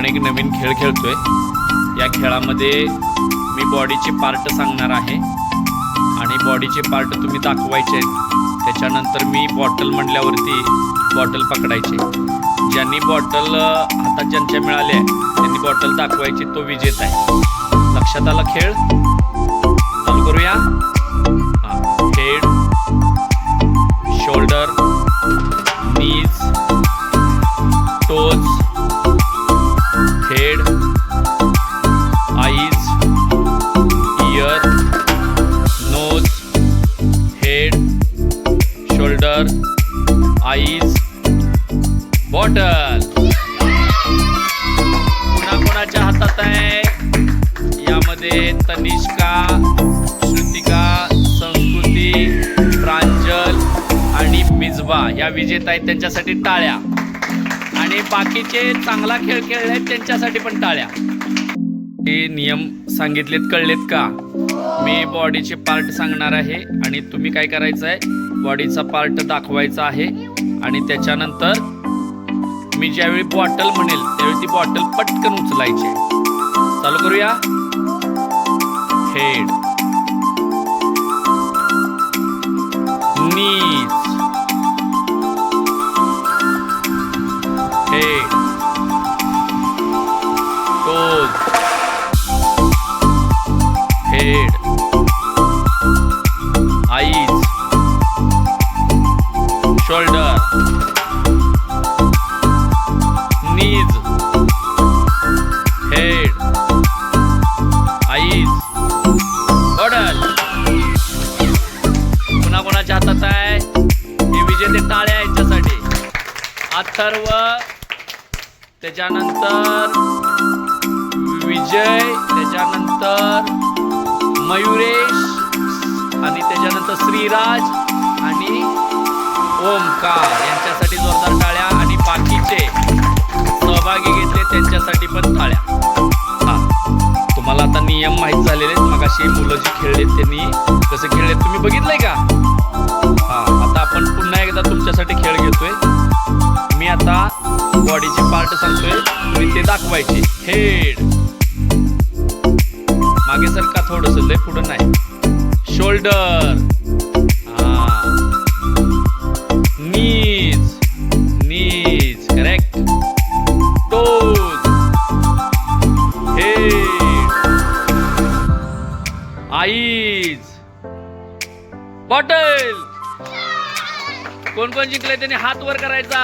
आपण एक नवीन खेळ खेळतोय. या खेळामध्ये मी बॉडीचे पार्ट सांगणार आहे. आणि बॉडीचे पार्ट तुम्ही दाखवायचे आहेत. त्याच्यानंतर मी बॉटल म्हणल्यावरती बॉटल पकडायचे ज्यांनी बॉटल हातात ज्यांच्या मिळाल्या त्यांनी बॉटल दाखवायची तो विजेता आहे. लक्षात आला खेळ? चालू करूया. बॉटल. कोणाकोणाच्या हातात आहे? यामध्ये तनिष्का श्रुतिका संस्कृती प्रांजल आणि बिजवा या विजेता आहेत त्यांच्यासाठी टाळ्या. आणि बाकीचे चांगला खेळ खेळले आहेत त्यांच्यासाठी पण टाळ्या. हे नियम सांगितलेत कळलेत का? मी बॉडीचे पार्ट सांगणार आहे आणि तुम्ही काय करायचं आहे बॉडीचा पार्ट दाखवायचा आहे आणि त्याच्यानंतर मी ज्यावेळी बॉटल म्हणेल त्यावेळी ती बॉटल पटकन उचलायची आहे. चालू करूया? हेड नीज हे टाळ्या यांच्यासाठी. अथर्व त्याच्यानंतर विजय त्याच्यानंतर मयुरेश आणि त्याच्यानंतर श्रीराज आणि ओमकार. यांच्यासाठी जोरदार टाळ्या आणि बाकीचे सहभागी घेतले त्यांच्यासाठी पण टाळ्या. हा. तुम्हाला आता नियम माहीत झालेले आहेत. मगाशी मुलं जी खेळलेत त्यांनी कसं खेळलेत. तुम्ही बघितलंय का? एकदा खेळ घेतोय. मी आता बॉडीचे पार्ट सांगतोय. तुम्ही ते दाखवायचे. हेड मागे सर का थोडस लय पुढं नाही. Shoulder knees knees correct toes head eyes eyes. कोण कोण जिंकले त्याने हात वर करायचा.